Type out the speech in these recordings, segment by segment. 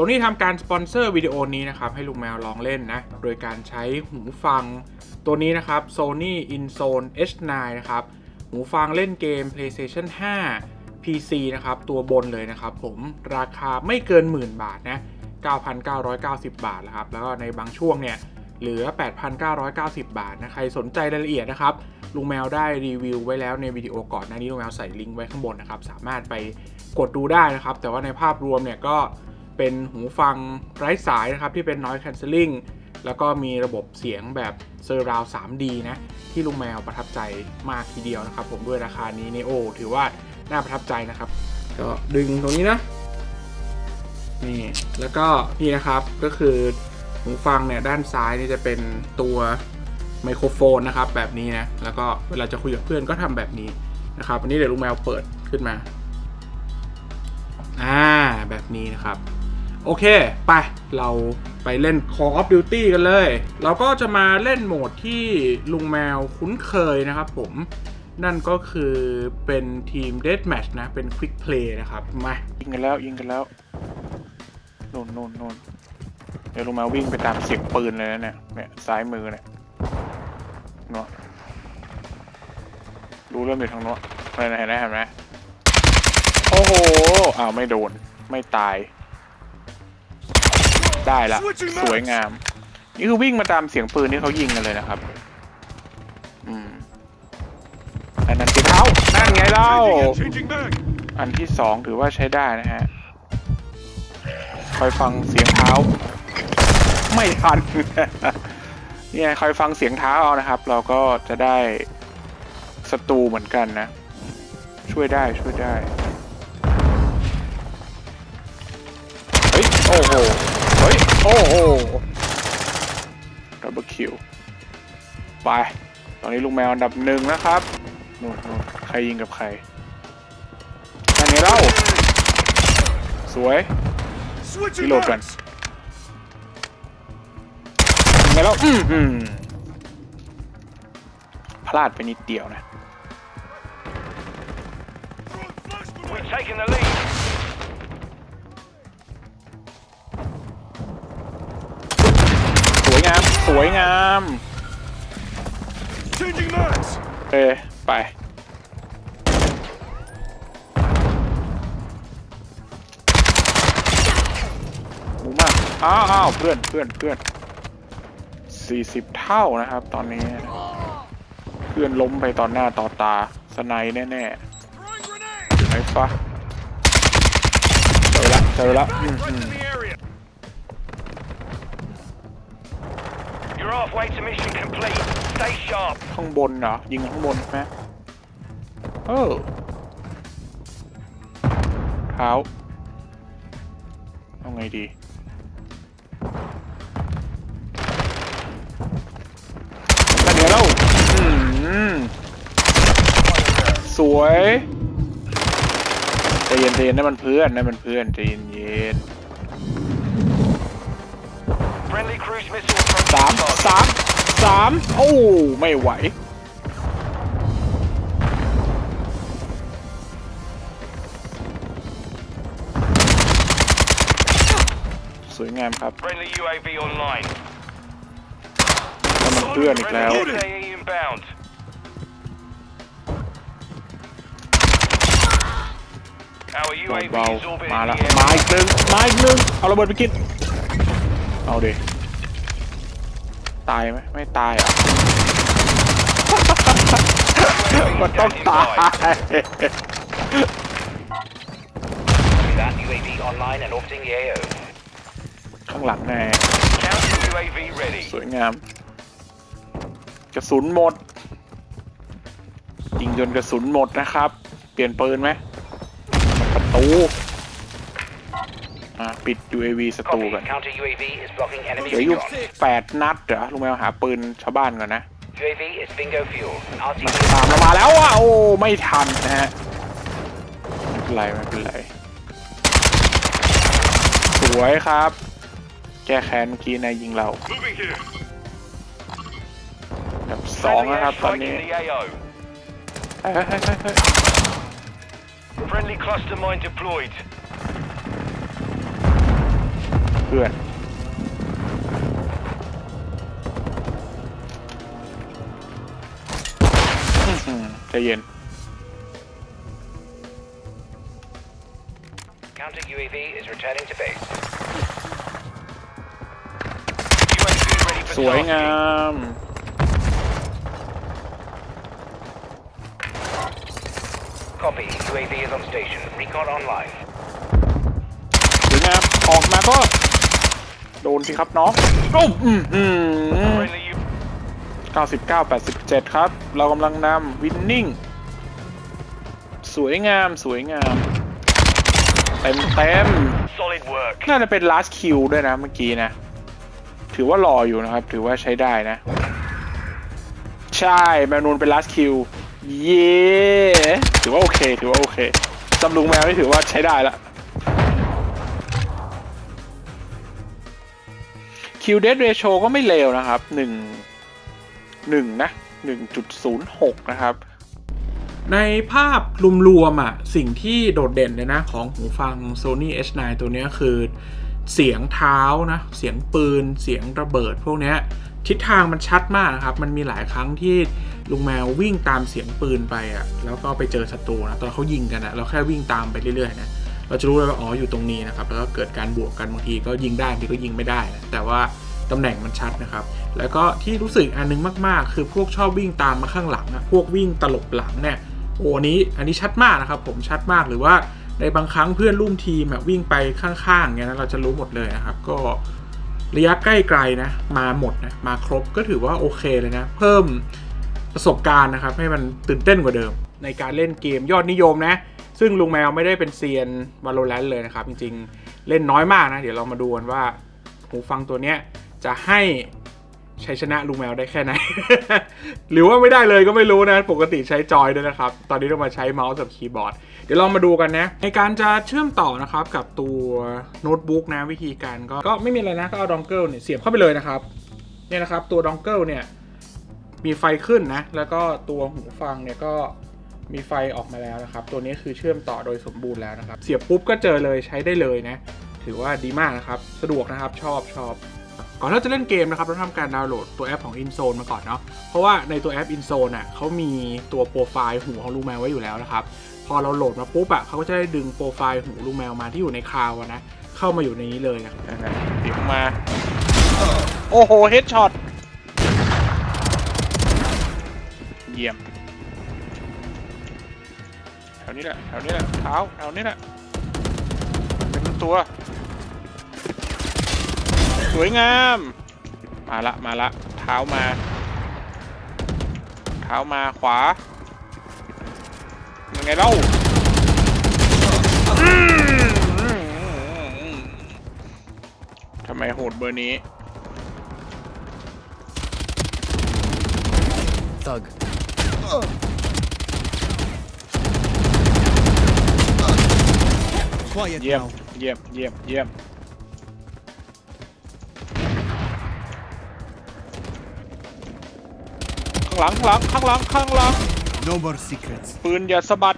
ตัวนี้ทำการสปอนเซอร์วิดีโอนี้นะครับให้ลุงแมวลองเล่นนะ โดยการใช้หูฟัง ตัวนี้นะครับ Sony InZone H9 นะครับ หูฟังเล่นเกม PlayStation 5 PC นะครับ ตัวบนเลยนะครับผมราคาไม่เกินหมื่นบาทนะ 9,990 บาทนะครับ แล้วก็ในบางช่วงเนี่ยเหลือ 8,990 บาทนะใครสนใจรายละเอียดนะครับ ลุงแมวได้รีวิวไว้แล้วในวิดีโอก่อนหน้านี้ลุงแมวใส่ลิงก์ไว้ข้างบนนะครับ สามารถไปกดดูได้นะครับ แต่ว่าในภาพรวมเนี่ยก็ เป็นหูฟังไร้สายนะครับที่เป็น noise cancelling แล้วก็มีระบบเสียงแบบ surround 3D นะ ที่ลุงแมวประทับใจมากทีเดียวนะครับ ผมด้วยราคานี้เนี่โอ้ถือว่าน่าประทับใจนะครับ ก็ดึงตรงนี้นะ นี่ แล้วก็นี่นะครับก็คือหูฟังเนี่ยด้านซ้ายนี่จะเป็นตัวไมโครโฟนนะครับแบบนี้นะ แล้วก็เวลาจะคุยกับเพื่อนก็ทำแบบนี้นะครับอันนี้เดี๋ยวลุงแมวเปิดขึ้นมา อ่าแบบนี้นะครับ โอเค ไป เราไปเล่น Call of Duty กันเลย เราก็จะมาเล่นโหมดที่ลุงแมวคุ้นเคยนะครับผม นั่นก็คือเป็นทีม Deathmatch นะ เป็น Quick Play นะครับ มา ยิงกันแล้วยิงกันแล้วโน่นโน่นโน่นเดี๋ยวลุงแมววิ่งไปตามเสียงปืนเลยนะเนี่ยเนี่ยซ้ายมือเนี่ยเนาะรู้เริ่มอยู่ทางโน้นเห็นไหมเห็นไหมเห็นไหมโอ้โหอ้าวไม่โดนไม่ตาย ได้ละ สวยงาม นี่คือวิ่งมาตามเสียงปืนที่เขายิงกันเลยนะครับ อืมอันนั้นที่เท้านั่นไงเล่า Changing mag. อันที่สองถือว่าใช้ได้นะฮะ คอยฟังเสียงเท้า ไม่ทัน เนี่ยคอยฟังเสียงเท้าเอานะครับ เราก็จะได้ศัตรูเหมือนกันนะ ช่วยได้ช่วยได้ เฮ้ย โอ้โหเฮ้ย โอ้โหดับเบิลคิว ไป ตอนนี้ลุงแมวอันดับหนึ่งนะครับนู่นใครยิงกับใครอันนี้เล่า สวย Switching Reload mags. ไงแล้วอืมพลาดไปนิดเดียวนะ We're taking the lead. วยงามสวยงาม Changing mags. เออไป หมูมากอ้าวอ้าวเพื่อนเพื่อนเพื่อนสี่สิบเท่านะครับตอนนี้ เพื่อนล้มไปตอนหน้าต่อตา สไนด์แน่ๆ Throwing grenade. ไอ้ฟ้าเจอละเจอละอืม We're halfway to mission complete. Stay sharp. ข้างบนเหรอ ยิงข้างบนใช่ไหมเออเท้าเอาไงดีอันนี้แล้วอืมสวยใจเย็นใจเย็นนั่นมันเพื่อนนั่นมันเพื่อนใจเย็นเย็น สามสามสามโอ้ไม่ไหวสวยงามครับ Friendly UAV online. นั่นมันเพื่อนอีกแล้ว Friendly SAE inbound. Our UAV เบา is orbiting ๆมาละ the area. มาอีกหนึ่งมาอีกหนึ่งเอาระเบิดไปกิน เอาดิตายไหมไม่ตายอะ มันต้องตาย That UAV online and orbiting the AO. ข้างหลังแน่ Counter UAV ready. สวยงาม กระสุนหมด ยิงจนกระสุนหมดนะครับ เปลี่ยนปืนไหมประตู อะปิด UAV ศัตรู Copy. กัน Counter UAV is blocking enemy เหลืออยู่ recon. แปดนัดเหรอลุงแมวหาปืนชาวบ้านก่อนนะ UAV is bingo fuel. RT ตามเรามาแล้วอะ โอ้ ไม่ทันนะฮะ ไม่เป็นไร ไม่เป็นไร สวยครับ แก้แค้นเมื่อกี้นายยิงเรา Moving here. แบบสอง Friendly นะครับ ตอน airstrike นี้ in the AO. เฮ้ยเฮ้ยเฮ้ยเฮ้ย Friendly cluster mine deployed. เพื่อนอื้อหือใจเย็น Counter UAV is returning to base. UAV ready for สวย tasking. งาม Copy. UAV is on station. Recon online. สวยงาม ออกมาก็ โดนสิครับน้องโอ้อืมอืม Friendly U- 99 87 ครับ เรากำลังนำวินนิ่ง สวยงาม สวยงาม เต็มเต็ม solid work. น่าจะเป็น last kill ด้วยนะเมื่อกี้นะ ถือว่ารออยู่นะครับ ถือว่าใช้ได้นะ ใช่แมวนูนเป็น last kill เย้ ถือว่าโอเค ถือว่าโอเคสำลุงแมวนี่ถือว่าใช้ได้ละ คิวเด d เรโชก็ไม่เลวนะครับหนึ่งหนึ่งนะหนึ่งจุดศูนย์หกนะครับ ในภาพรวมๆอะ สิ่งที่โดดเด่นเลยนะ ของหูฟัง Sony H9 ตัวนี้คือ เสียงเท้านะ เสียงปืนเสียงระเบิดพวกนี้ทิศทางมันชัดมากนะครับ มันมีหลายครั้งที่ลุงแมววิ่งตามเสียงปืนไปอะ แล้วก็ไปเจอศัตรูนะ ตอนเขายิงกันอะเราแค่วิ่งตามไปเรื่อยๆนะ เราจะรู้เลยว่าอ๋ออยู่ตรงนี้นะครับ แล้วก็เกิดการบวกกันบางทีก็ยิงได้บางทีก็ยิงไม่ได้นะแต่ว่าตำแหน่งมันชัดนะครับ แล้วก็ที่รู้สึกอันนึงมากๆ คือพวกชอบวิ่งตามมาข้างหลังนะพวกวิ่งตลบหลังเนี่ยโอ้อันนี้อันนี้ชัดมากนะครับ ผมชัดมากหรือว่าในบางครั้งเพื่อนร่วมทีมวิ่งไปข้างๆเงี้ยนะเราจะรู้หมดเลยนะครับ ก็ระยะใกล้ไกลนะมาหมดนะมาครบก็ถือว่าโอเคเลยนะ เพิ่มประสบการณ์นะครับ ให้มันตื่นเต้นกว่าเดิม ในการเล่นเกมยอดนิยมนะ ซึ่งลุงแมวไม่ได้เป็นเซียน Valorant เลยนะครับ จริงๆ เล่นน้อยมากนะ เดี๋ยวเรามาดูกันว่า หูฟังตัวเนี้ยจะให้ใชัยชนะลุงแมวได้แค่ไหน หรือว่าไม่ได้เลยก็ไม่รู้นะ ปกติใช้จอยด้วยนะครับ ตอนนี้ต้องมาใช้เมาส์กับคีย์บอร์ด เดี๋ยวลองมาดูกันนะ ในการจะเชื่อมต่อนะครับกับตัวโน้ตบุ๊กนะวิธีการก็ก็ไม่มีอะไรนะ ก็เอาดองเกิลเนี่ยเสียบเข้าไปเลยนะครับ เนี่ยนะครับตัวดองเกิลเนี่ยมีไฟขึ้นนะ แล้วก็ตัวหูฟังเนี่ยก็ มีไฟออกมาแล้วนะครับ ตัวนี้คือเชื่อมต่อโดยสมบูรณ์แล้วนะครับ เสียบปุ๊บก็เจอเลยใช้ได้เลยนะ ถือว่าดีมากนะครับ สะดวกนะครับชอบชอบก่อนที่จะเล่นเกมนะครับเราทำการดาวน์โหลดตัวแอปของ InZone มาก่อนเนาะเพราะว่าในตัวแอป InZone อะเขามีตัวโปรไฟล์หูของลูกแมวไว้อยู่แล้วนะครับพอเราโหลดมาปุ๊บอะเขาก็จะได้ดึงโปรไฟล์หูลูกแมวมาที่อยู่ในคลาวด์อะนะเข้ามาอยู่ในนี้เลยนะครับเดี๋ยวมา โอ้โหเฮดช็อตเยี่ยมแถ วนี้แหละแถวนี้แหละเท้าแถวนี้แหละเป็นตัว สวยงาม มาละมาละเท้ามา เท้ามาขวายังไงเล่าทำไมโหดเบอร์นี้ Thug. Quiet เยี่ยม now. เยี่ยม เยี่ยม เยี่ยม ข้างหลัง ข้างหลัง ข้างหลัง ข้างหลัง No more secrets. ปืนอย่าสะบัด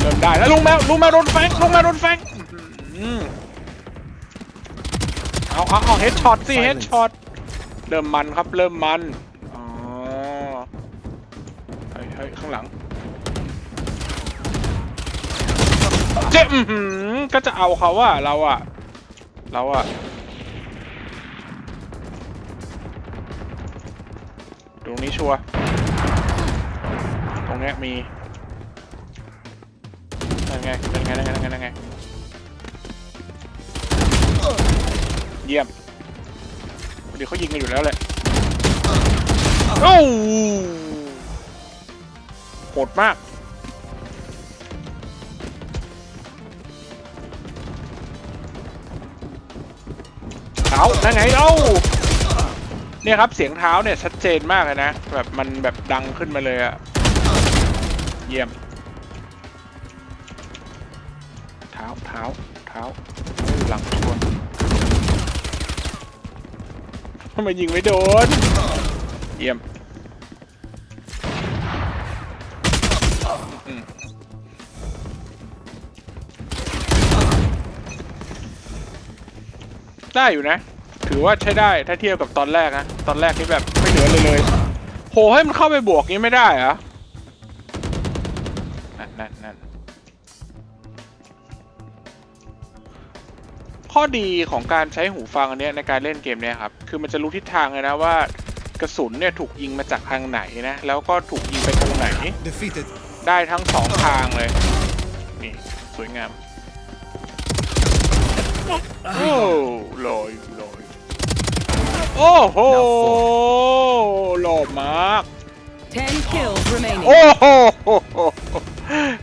เริ่มได้แล้วลุงแมวลุงแมวโดนแฟงลุงแมวโดนแฟงอื้อหือเอาเอาเอาเฮดช็อตสิ Silence เฮดช็อตเริ่มมันครับเริ่มมันอ๋อเฮ้ยเฮ้ยข้างหลัง เจ๊อื้อหือก็จะเอาเขาอะเราอะเราอะตรงนี้ชัวร์ตรงเนี้ยมีนั่นไงนั่นไงนั่นไงนั่นไงนั่นไงเยี่ยมเดี๋ยวเขายิงกันอยู่แล้วแหละโอ้โหดมาก เท้านั่นไงเอ้าเนี่ยครับเสียงเท้าเนี่ยชัดเจนมากเลยนะ แบบมันแบบดังขึ้นมาเลยอะเยี่ยม เท้าเท้าเท้าหลังชวนทำไมยิงไม่โดน เยี่ยม ได้อยู่นะ ถือว่าใช้ได้ถ้าเทียบกับตอนแรกนะ ตอนแรกนี่แบบไม่เหลือเลยเลย โหให้มันเข้าไปบวกนี้ไม่ได้เหรอนั่นนั่นนั่นข้อดีของการใช้หูฟังอันเนี้ยในการเล่นเกมเนี้ยครับ คือมันจะรู้ทิศทางเลยนะว่ากระสุนเนี่ยถูกยิงมาจากทางไหนนะ แล้วก็ถูกยิงไปตรงไหน Defeated. ได้ทั้งสองทางเลย นี่ สวยงาม โอ้ลอยลอยโอ้โหหล่อมาก10 kills remaining. โอ้โห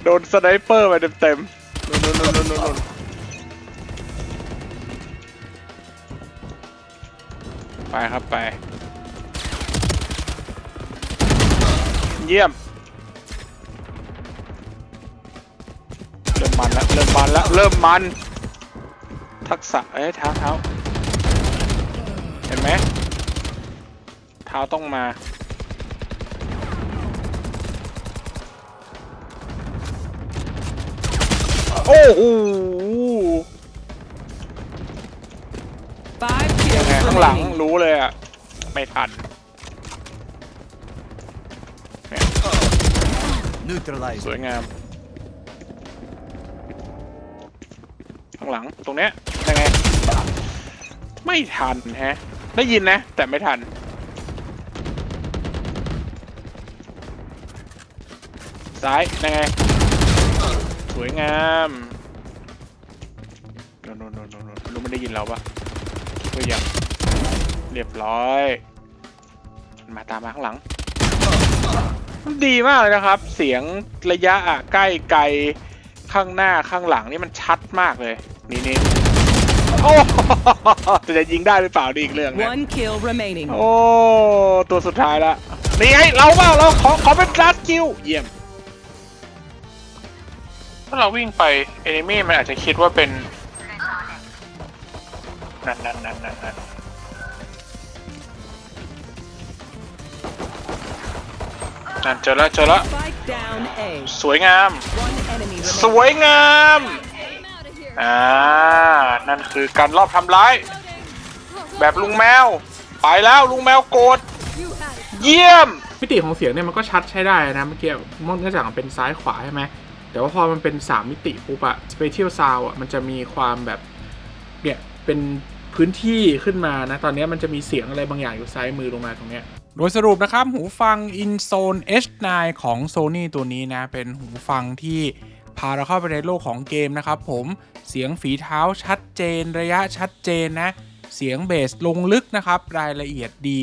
โดนสไนเปอร์ไปเต็มๆนู่นนู่นนู่นนู่นนู่นไปครับไป เยี่ยม เริ่มมันแล้วเริ่มมันแล้วเริ่มมัน ทักษะเอ้ยเท้าเท้าเห็นไหมเท้าต้องมา โอ้โห Five ยัง kills ไงข้างหลัง remaining. รู้เลยอะ ไม่ทัน Neutralized. สวยงาม ข้างหลังตรงเนี้ยยัง ไม่ทันฮะ ได้ยินนะ แต่ไม่ทัน ซ้ายยังไง สวยงามโนโนโนโนโนรู้มันได้ยินเราปะคิดว่ายังเรียบร้อย มาตามมาข้างหลัง ดีมากเลยนะครับ เสียงระยะอะใกล้ไกลข้างหน้าข้างหลังนี่มันชัดมากเลย นี่นี่ โอ้แต่จะยิงได้หรือเปล่านี่อีกเรื่องนะ One kill remaining. โอ้ ตัวสุดท้ายละนี่ไงเราเปล่าเราขอขอเป็นลัดคิวเยี่ยม ถ้าเราวิ่งไปเอนิมี่มันอาจจะคิดว่าเป็นนั่นนั่นนั่นนั่นนั่นนั่นเจอละเจอละ Spike down A. สวยงาม One enemy ส remaining. วยงาม อ่า นั่นคือการรอบทำร้าย แบบลุงแมว ไปแล้วลุงแมวโกรธเยี่ยม มิติของเสียงเนี่ยมันก็ชัดใช้ได้นะเมื่อกี้เนื่องจากมันเป็นซ้ายขวาใช่ไหมแต่ว่าพอมันเป็น 3 มิติปุ๊บอะ Spatial Sound อะมันจะมีความแบบเนี่ยเป็นพื้นที่ขึ้นมานะ ตอนนี้มันจะมีเสียงอะไรบางอย่างอยู่ซ้ายมือลงมาตรงเนี้ยโดยสรุปนะครับ หูฟัง InZone H9 ของ Sony ตัวนี้นะ เป็นหูฟังที่ พาเราเข้าไปในโลกของเกมนะครับผมเสียงฝีเท้าชัดเจน ระยะชัดเจนนะ เสียงเบสลงลึกนะครับ รายละเอียดดี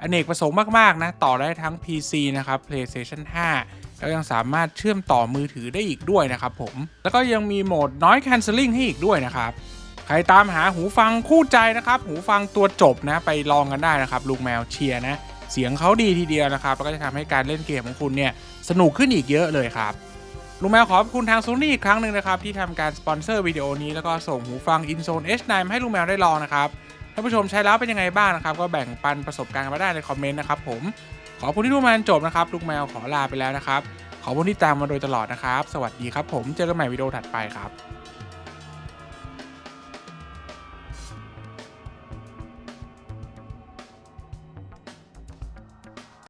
อเนกประสงค์มากๆนะ ต่อได้ทั้ง PC นะครับ PlayStation 5 แล้วยังสามารถเชื่อมต่อมือถือได้อีกด้วยนะครับผม แล้วก็ยังมีโหมด Noise Cancelling ให้อีกด้วยนะครับใครตามหาหูฟังคู่ใจนะครับ หูฟังตัวจบนะ ไปลองกันได้นะครับลุงแมวเชียร์นะ เสียงเขาดีทีเดียวนะครับ แล้วก็จะทำให้การเล่นเกมของคุณเนี่ยสนุกขึ้นอีกเยอะเลยครับ ลุงแมวขอบคุณทางโซนี่อีกครั้งหนึ่งนะครับ ที่ทำการสปอนเซอร์วิดีโอนี้แล้วก็ส่งหูฟัง InZone H9 มาให้ลุงแมวได้ลองนะครับท่านผู้ชมใช้แล้วเป็นยังไงบ้างนะครับ ก็แบ่งปันประสบการณ์กันมาได้ในคอมเมนต์นะครับผม ขอบคุณที่ดูมาจนจบนะครับลูกแมวขอลาไปแล้วนะครับขอบคุณที่ตามมาโดยตลอดนะครับ สวัสดีครับผมเจอกันใหม่วิดีโอถัดไปครับ